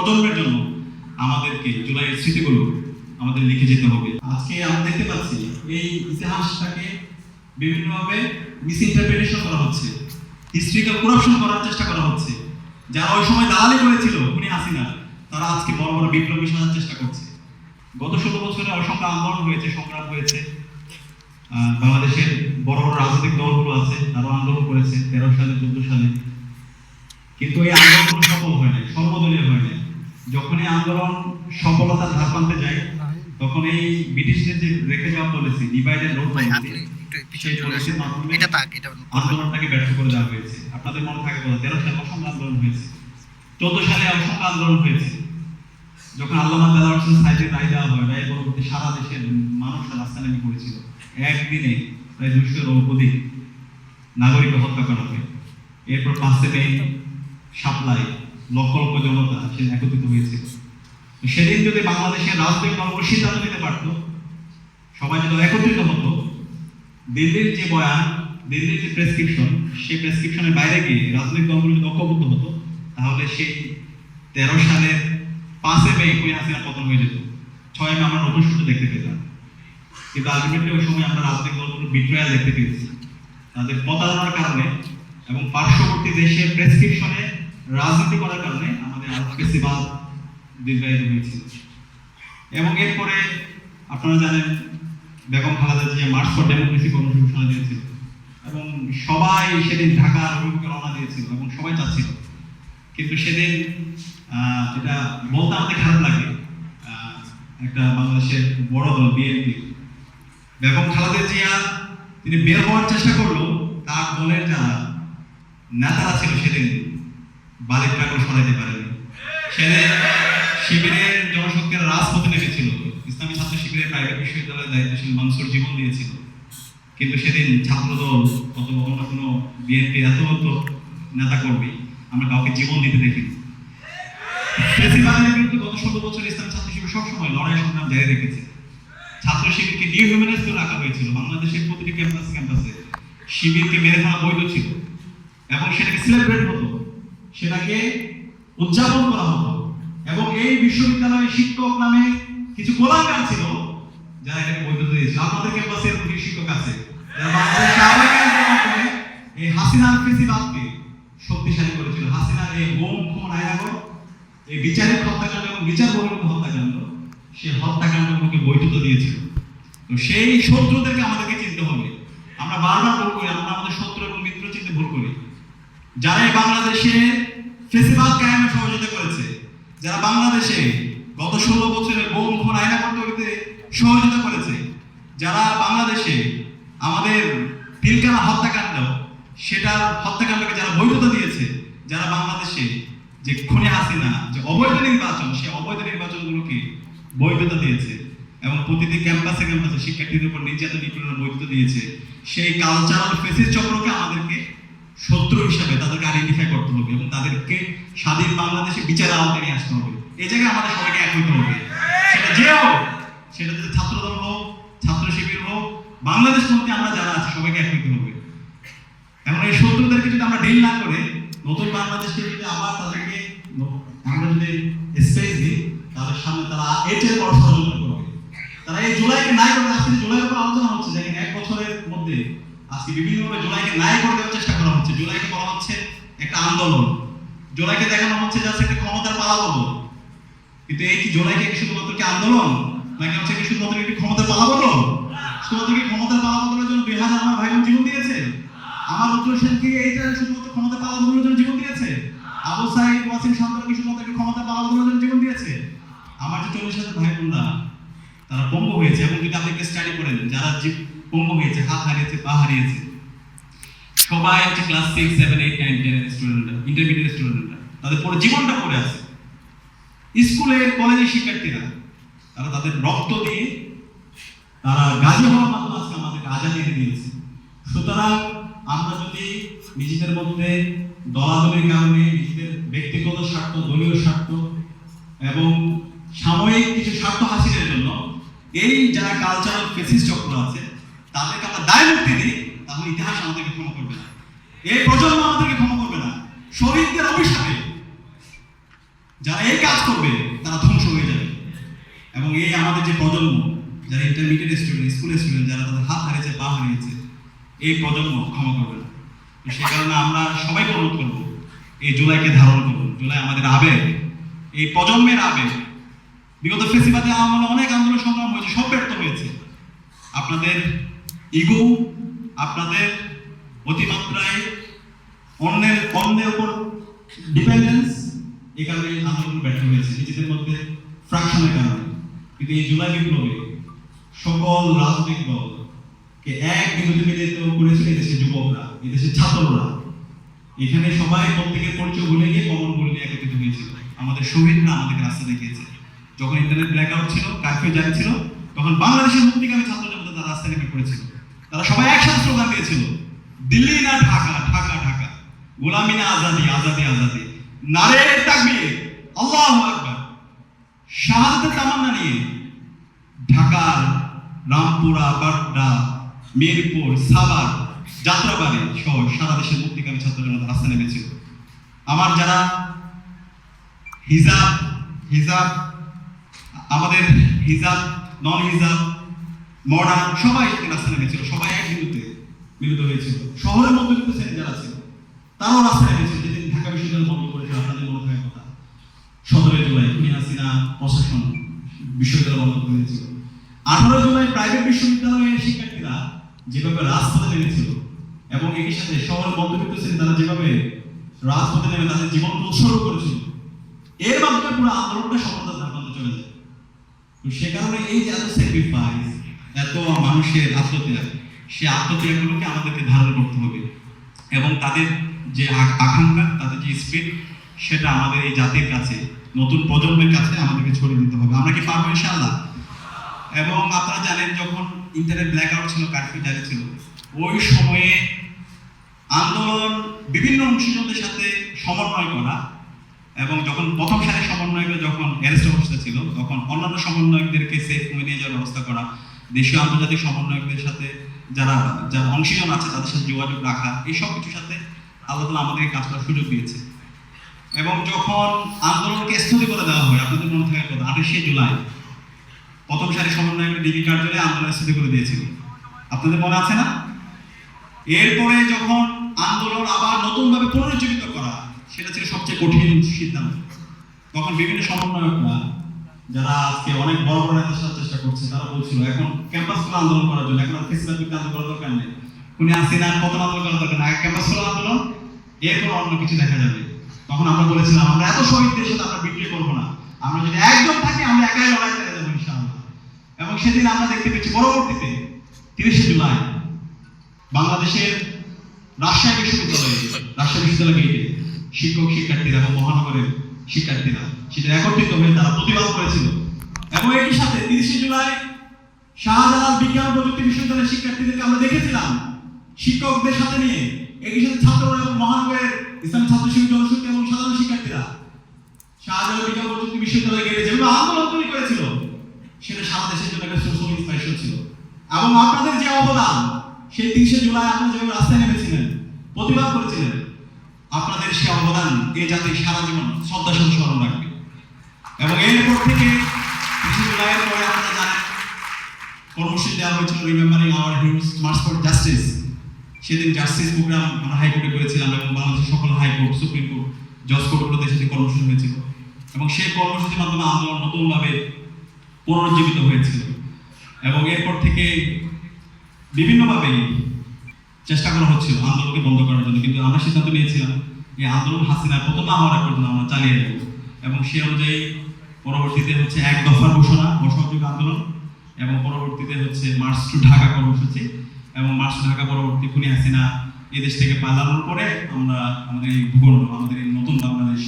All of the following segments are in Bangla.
প্রজন্মের জন্য আমাদেরকে জুলাইয়ের স্মৃতিগুলো আমাদের লিখে যেতে হবে। আজকে আমরা দেখতে পাচ্ছি এই ইতিহাসটাকে বিভিন্নভাবে মিসইন্টারপ্রিটেশন করা হচ্ছে। হিস্ট্রিক্যাল করাপশন করার চেষ্টা করা হচ্ছে। যারা ওই সময় দালালি করেছিল উনি হাসিনা, তারা আজকে বড় বড় বিপ্লবী সাজার চেষ্টা করছে। গত ষোলো বছরে অসংখ্য আন্দোলন হয়েছে, সংগ্রাম হয়েছে। বাংলাদেশের বড় বড় রাজনৈতিক দলগুলো আছে, তারাও আন্দোলন করেছে, তেরো সালে, চোদ্দ সালে। কিন্তু এই আন্দোলন সফল হয় নাই, সর্বদলীয় হয় নাই। যখন এই আন্দোলন সফলতা ধার টানতে যায় তখন এই ব্রিটিশদের যে রেখে যাওয়া পলিসি ডিভাইডেড রোড এটা আন্দোলনটাকে ব্যর্থ করে দেওয়া হয়েছে। আপনাদের মনে থাকে বলা তেরো সালে অসংখ্য আন্দোলন হয়েছে। চোদ্দ সালে অসংখ্য আন্দোলন হয়েছে। যখন আল্লামা দাদা হোসেন সাইদের রায় দেওয়া হয় রায় পরবর্তী সারা দেশের মানুষ রাস্তা নেমে পড়েছিল। একদিনে প্রায় দুশোর অধিক নাগরিক হত্যা করা হয়। এরপর পাঁচে মে সাপ্লাই লক্ষ লক্ষ জনতা সে একত্রিত হয়েছিল। সেদিন যদি বাংলাদেশের রাজনৈতিক দলগুলো সিদ্ধান্ত নিতে পারত, সবাই যদি একত্রিত হতো, দিল্লির যে বয়ান, দিল্লির যে প্রেসক্রিপশন সেই প্রেসক্রিপশনের বাইরে গিয়ে রাজনৈতিক দলগুলো যদি ঐক্যবদ্ধ হতো, তাহলে সেই তেরো সালের পাঁচে মে কুড়ি হাসিনা পতন হয়ে যেত। ছয় মে আমরা নতুন সূত্র দেখতে পেতাম। কিন্তু আলটিমেটলি ওই সময় আমরা রাজনৈতিক দলগুলো বিট্রয়াল দেখতে পেয়েছি। তাদের প্রতারণার কারণে এবং পার্শ্ববর্তী দেশের প্রেসক্রিপশনে রাজনীতি করার কারণে আমাদের আলোকেসিবাদ দীর্ঘায়িত হয়েছিল। এবং এরপরে আপনারা জানেন, Begum Khaleda Zia march for democracy কর্মসূচি ঘোষণা দিয়েছিল। এবং সবাই সেদিন ঢাকার অভিমুখে রওনা দিয়েছিল এবং সবাই চাচ্ছিল। কিন্তু সেদিন এটা বলতে আমাদের খারাপ লাগে একটা বাংলাদেশের বড় দল, বিএনপি। বেগম খালেদা জিয়া, তিনি বের হওয়ার চেষ্টা করল তার দলের যারা নেতারা ছিল সেদিন বালির ট্রাকও সরাইতে পারেনি। সেদিন শিবিরের জনশক্তির রাজপথে নেমেছিল। ইসলামী ছাত্র শিবিরের প্রাইভেট বিশ্ববিদ্যালয়ের দায়িত্বশীল মানুষের জীবন দিয়েছিল। কিন্তু সেদিন ছাত্রদল অথবা অন্য কোনো বিএনপি এত এত নেতা কর্মী আমরা কাউকে জীবন দিতে দেখিনি। বিরুদ্ধে গত ষোলো বছর ইসলামী ছাত্র শিবির সবসময় লড়াই সংগ্রাম জারি রেখেছে। ছাত্র শিবিরকে ডিহিউম্যানাইজ করে রাখা হয়েছিল। বাংলাদেশের প্রতিটি ক্যাম্পাসে ক্যাম্পাসে শিবিরকে মেরে ফেলা বৈধ ছিল। এবং সেটাকে সেলিব্রেট হতো সেটাকে উদযাপন করা হতো। এবং এই বিশ্ববিদ্যালয়ের শিক্ষক নামে কিছু গোলাকার ছিল, যারা এটাকে বৈধতা দিয়েছিল। আমাদের ক্যাম্পাসে এরকম শিক্ষক আছে এই হাসিনার শক্তিশালী করেছিল। হাসিনার এই বোম এই বিচারিক হত্যাকাণ্ড এবং বিচার বহির্ভূত হত্যাকাণ্ড, সে হত্যাকাণ্ডগুলোকে বৈধতা দিয়েছিল। তো সেই শত্রুদেরকে আমাদেরকে চিনতে হবে। আমরা বারবার ভুল করি, আমরা আমাদের শত্রু এবং মিত্র চিনতে ভুল করি। যারা বাংলাদেশে ফেসিবাদ কায়েমে সহযোগিতা করেছে, যারা বাংলাদেশে গত ষোলো বছরের বোম খুন আয়না করতে সহযোগিতা করেছে, যারা বাংলাদেশে আমাদের পিলকানা হত্যাকাণ্ড, সেটার হত্যাকাণ্ডকে যারা বৈধতা দিয়েছে, যারা বাংলাদেশে যে খুনে হাসিনা, যে অবৈধ নির্বাচন সেই অবৈধ নির্বাচনগুলোকে বৈধতা দিয়েছে এবং প্রতিটি ক্যাম্পাসে ক্যাম্পাসে শিক্ষার্থীদের উপর নির্যাতন, নিপীড়নের বৈধতা দিয়েছে, সেই কালচারাল ফেসিস চক্রকে আমাদেরকে শত্রু হিসাবে তাদেরকে আইডেন্টিফাই করতে হবে এবং তাদেরকে স্বাধীন বাংলাদেশে বিচারে আওতায় নিয়ে আসতে হবে। এই জায়গায় আমাদের সবাইকে এক হইতে হবে। সেটা যে হোক, সেটা যদি ছাত্রদল হোক ছাত্র শিবির হোক বাংলাদেশ মধ্যে আমরা যারা আছি, সবাইকে এক হইতে হবে। এখন এই শত্রুদেরকে যদি আমরা ডিল না করে, নতুন বাংলাদেশকে যদি আবার তাদেরকে আমরা যদি স্পেস দিই তাদের সামনে তারা এর চেয়ে বড় ষড়যন্ত্র করবে। তারা এই জুলাইকে নাই করে আজকে জুলাইয়ের উপর আলোচনা হচ্ছে দেখেন এক বছরের মধ্যে আজকে বিভিন্নভাবে জুলাইকে নাই করে দেওয়ার চেষ্টা করা হচ্ছে। জোলাইকে বলা হচ্ছে একটা আন্দোলন। জুলাইকে দেখানো হচ্ছে যাচ্ছে একটা ক্ষমতার পালাবদল কিন্তু এই কি জুলাইকে কি শুধুমাত্র কি আন্দোলন? নাকি হচ্ছে কি শুধুমাত্র একটি ক্ষমতার পালাবদল শুধুমাত্র কি ক্ষমতার পালাবদলের জন্য দুই হাজার আমার ভাই বোন জীবন দিয়েছে? আমার উত্তর সেন কি এইটা শুধুমাত্র ক্ষমতা পালাবদলের জন্য জীবন দিয়েছে? আবু সাইদ, ওয়াসিম শান্তরা কি শুধুমাত্র ক্ষমতা পালাবদলের জন্য জীবন দিয়েছে? আমার যে চল্লিশ হাজার ভাই বোনরা তারা বঙ্গ হয়েছে এবং যদি আপনি স্টাডি করেন, যারা পঙ্গু হয়েছে হাত হারিয়েছে পা হারিয়েছে। সবাই হচ্ছে class six seven eight nine ten স্টুডেন্টরা ইন্টারমিডিয়েট স্টুডেন্টরা তাদের পুরো জীবনটা পড়ে আছে। স্কুলে কলেজের শিক্ষার্থীরা, তারা তাদের রক্ত দিয়ে তারা গাজী হওয়ার মাধ্যমে আজকে আমাদেরকে এনে দিয়েছে। সুতরাং আমরা যদি নিজেদের মধ্যে দলাদলির কারণে নিজেদের ব্যক্তিগত স্বার্থ, দলীয় স্বার্থ এবং সাময়িক কিছু স্বার্থ হাসিলের জন্য এই যারা কালচারাল ফেসিস চক্র আছে তাদেরকে আমরা দায় মুক্তি দিই, তাহলে ইতিহাস আমাদেরকে ক্ষমা করবে না। এই প্রজন্ম আমাদেরকে ক্ষমা করবে না। শহীদদের অভিশাপে যারা এই কাজ করবে, তারা ধ্বংস হয়ে যাবে। এবং এই আমাদের যে প্রজন্ম, যারা ইন্টারমিডিয়েট স্টুডেন্ট স্কুল স্টুডেন্ট যারা তাদের হাত হারিয়েছে, পা হারিয়েছে, এই প্রজন্ম ক্ষমা করবে না। সে কারণে আমরা সবাইকে অনুরোধ করব, এই জুলাইকে ধারণ করুন জুলাই আমাদের আবেগ। এই প্রজন্মের আবেগ। বিগত ফেসিবাদে আমলে অনেক আন্দোলন সংগ্রাম হয়েছে, সব ব্যর্থ হয়েছে। আপনাদের ইগো আপনাদের অতিমাত্রায় অন্যের অন্যের উপর ডিপেন্ডেন্স এই কারণে আন্দোলন ব্যর্থ হয়েছে। নিজেদের মধ্যে ফ্রাকশনের কারণে। কিন্তু এই জুলাই বিপ্লবে সকল রাজনৈতিক দলকে এক বিন্দুতে মিলিত করেছিল এদেশের যুবকরা এদেশের ছাত্ররা। এখানে সবাই প্রত্যেকের পরিচয় ভুলে গিয়ে কমন বলে নিয়ে একত্রিত হয়েছিল আমাদের শহীদরা আমাদেরকে রাস্তা দেখিয়েছে। যখন ইন্টারনেট ব্ল্যাক আউট ছিল কারফিউ জারি ছিল, তখন বাংলাদেশের মুক্তিকামী ছাত্র জনতা তারা রাস্তায় নেমে পড়েছিল। তারা সবাই একসাথে স্লোগান দিয়েছিল, দিল্লি না ঢাকা ঢাকা ঢাকা। গোলামি না আজাদি আজাদি আজাদি। নারে তাকবীর, আল্লাহু আকবার। শাহাদাতের তামান্না নিয়ে ঢাকার রামপুরা, বাড্ডা, মিরপুর, সাভার, যাত্রাবাড়ি সহ সারা দেশের মুক্তিকামী ছাত্র জনতা রাস্তা নেমেছিল। আমার যারা হিজাব হিজাব, আমাদের হিজাব নন হিজাব মডার্ন সবাই সেখানে রাস্তা নেমেছিল, সবাই এক বিন্দুতে মিলিত হয়েছিল। শহরের মধ্যে কিন্তু শ্রেণি যারা ছিল, তারাও রাস্তা নেমেছিল, যেদিন ঢাকা বিশ্ববিদ্যালয় বন্ধ করেছিল আপনাদের মনে থাকার কথা। সতেরোই জুলাই খুনি হাসিনা প্রশাসন বিশ্ববিদ্যালয় বন্ধ করে দিয়েছিল। আঠারো জুলাই প্রাইভেট বিশ্ববিদ্যালয়ের শিক্ষার্থীরা যেভাবে রাজপথে নেমেছিল এবং একই সাথে শহরের মধ্যবিত্ত শ্রেণি তারা যেভাবে রাজপথে নেমে তাদের জীবন উৎসর্গ করেছিল, এর মাধ্যমে পুরো আন্দোলনটা সফলতার ধারণাতে চলে যায়। তো সে কারণে এই যে এত স্যাক্রিফাইস এত মানুষের আত্মত্যাগ সে আত্মত্যাগগুলোকে আমাদেরকে ধারণ করতে হবে। এবং তাদের যে আকাঙ্ক্ষা, তাদের যে স্পিড সেটা আমাদের এই জাতির কাছে, নতুন প্রজন্মের কাছে আমাদেরকে ছড়িয়ে দিতে হবে। আমরা কি পারব ইনশাআল্লাহ? এবং আপনারা জানেন, যখন ইন্টারনেট ব্ল্যাক আউট ছিল কারফিউ জারি ছিল, ওই সময়ে আন্দোলন বিভিন্ন অংশীজনদের সাথে সমন্বয় করা এবং যখন প্রথম সারির সমন্বয়করা যখন অ্যারেস্ট অবস্থা ছিল, তখন অন্যান্য সমন্বয়কদেরকে সেফ নিয়ে যাওয়ার ব্যবস্থা করা দেশীয় আন্তর্জাতিক সমন্বয়কদের সাথে যারা যারা অংশীজন আছে, তাদের সাথে যোগাযোগ রাখা, এই সব কিছুর সাথে আল্লাহ তালা আমাদেরকে কাজ করার সুযোগ দিয়েছে। এবং যখন আন্দোলনকে স্থগিত করে দেওয়া হয়, আপনাদের মনে থাকার কথা, আঠাশে জুলাই, প্রথম সারি সমন্বয়কের ডিবি কার্যালয়ে আন্দোলন স্থগিত করে দিয়েছিল। আপনাদের মনে আছে না? এরপরে যখন আন্দোলন আবার নতুনভাবে পুনরুজ্জীবিত করা সেটা ছিল সবচেয়ে কঠিন সিদ্ধান্ত। তখন বিভিন্ন সমন্বয়করা যারা আজকে অনেক বড় বড় নেতার সাথে চেষ্টা করছে, তারা বলছিল, এখন ক্যাম্পাস খোলা আন্দোলন করার জন্য, এখন ফেসিবাদ বিরুদ্ধে আন্দোলন করার দরকার নেই। উনি আসেন আর কত আন্দোলন করার দরকার নেই। ক্যাম্পাস খোলা আন্দোলন, এরপর অন্য কিছু দেখা যাবে। তখন আমরা বলেছিলাম, আমরা এত শহীদদের সাথে আমরা বিক্রি করব না। আমরা যদি একজন থাকি, আমরা একাই লড়াই চালিয়ে যাব ইনশাআল্লাহ। এবং সেদিন আমরা দেখতে পেয়েছি, পরবর্তীতে তিরিশে জুলাই, বাংলাদেশের রাজশাহী বিশ্ববিদ্যালয়ে, রাজশাহী বিশ্ববিদ্যালয় শিক্ষক শিক্ষার্থীরা এবং মহানগরের শিক্ষার্থীরা সেটা একত্রিত হয়ে তারা প্রতিবাদ করেছিল। এবং একই সাথে তিরিশে জুলাই শাহজালাল বিজ্ঞান প্রযুক্তি বিশ্ববিদ্যালয়ের শিক্ষার্থীদেরকে আমরা দেখেছিলাম। শিক্ষকদের সাথে নিয়ে একই সাথে ছাত্ররা এবং মহানগরের ইসলামী ছাত্র শিবির জনশক্তি এবং সাধারণ শিক্ষার্থীরা শাহজালাল বিজ্ঞান প্রযুক্তি বিশ্ববিদ্যালয়ে গেটে যেগুলো আন্দোলন তৈরি করেছিল, সেটা সারা দেশের জন্য একটা অফ ইন্সপিরেশন ছিল। এবং আপনাদের যে অবদান, সেই তিরিশে জুলাই আপনারা যেভাবে রাস্তায় নেমেছিলেন, প্রতিবাদ করেছিলেন, আপনাদের সে অবদান এই জাতির সারা জীবন শ্রদ্ধা স্মরণ রাখবে এবং এরপর থেকে তিরিশে জুলাইয়ের পরে আপনারা জানেন কর্মসূচি দেওয়া হয়েছিল remembering our huge march for justice সেদিন জাস্টিস প্রোগ্রাম আমরা হাইকোর্টে করেছিলাম এবং বাংলাদেশের সকল হাইকোর্ট সুপ্রিম কোর্ট জজ কোর্টগুলোতে সেটি কর্মসূচি হয়েছিল। এবং সেই কর্মসূচির মাধ্যমে আন্দোলন নতুনভাবে পুনরুজ্জীবিত হয়েছিল এবং এরপর থেকে বিভিন্নভাবে চেষ্টা করা হচ্ছিল আন্দোলনকে বন্ধ করার জন্য, কিন্তু আমরা সিদ্ধান্ত নিয়েছিলাম, এই আন্দোলন হাসিনার পতন না হওয়ার পর্যন্ত আমরা চালিয়ে যাব। এবং সে অনুযায়ী পরবর্তীতে হচ্ছে এক দফার ঘোষণা, অসহযোগ আন্দোলন, এবং পরবর্তীতে হচ্ছে মার্চ টু ঢাকা কর্মসূচি, এবং মার্চ টু ঢাকা পরবর্তী খুনি হাসিনা এদেশ থেকে পালানোর পরে আমরা আমাদের এই ভূখণ্ড, আমাদের এই নতুন বাংলাদেশ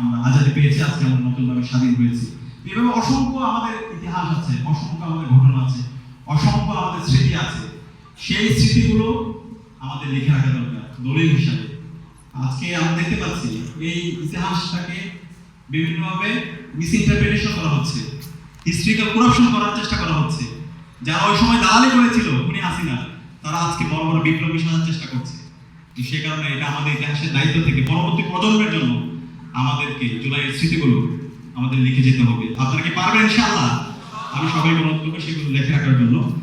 আমরা আজাদি পেয়েছি, আজকে আমরা নতুনভাবে স্বাধীন হয়েছি। এভাবে অসংখ্য আমাদের ইতিহাস আছে, অসংখ্য আমাদের ঘটনা আছে, অসংখ্য আমাদের স্মৃতি আছে। সেই স্মৃতিগুলো আমাদের লিখে রাখা দরকার, দলিল হিসাবে। আজকে আমরা দেখতে পাচ্ছি, এই ইতিহাসটাকে বিভিন্নভাবে মিসইন্টারপ্রিটেশন করা হচ্ছে। হিস্ট্রিক্যাল করাপশন করার চেষ্টা করা হচ্ছে। যারা ওই সময় দালালি করেছিল, উনি হাসিনা, তারা আজকে বড় বড় বিপ্লবী সাজার চেষ্টা করছে। সে কারণে এটা আমাদের ইতিহাসের দায়িত্ব থেকে পরবর্তী প্রজন্মের জন্য আমাদেরকে জুলাইয়ের স্মৃতিগুলো আমাদের লিখে যেতে হবে। আপনারা কি পারবেন ইনশাআল্লাহ? আমি সবাই অনুরোধ করব সেগুলো লেখে রাখার জন্য।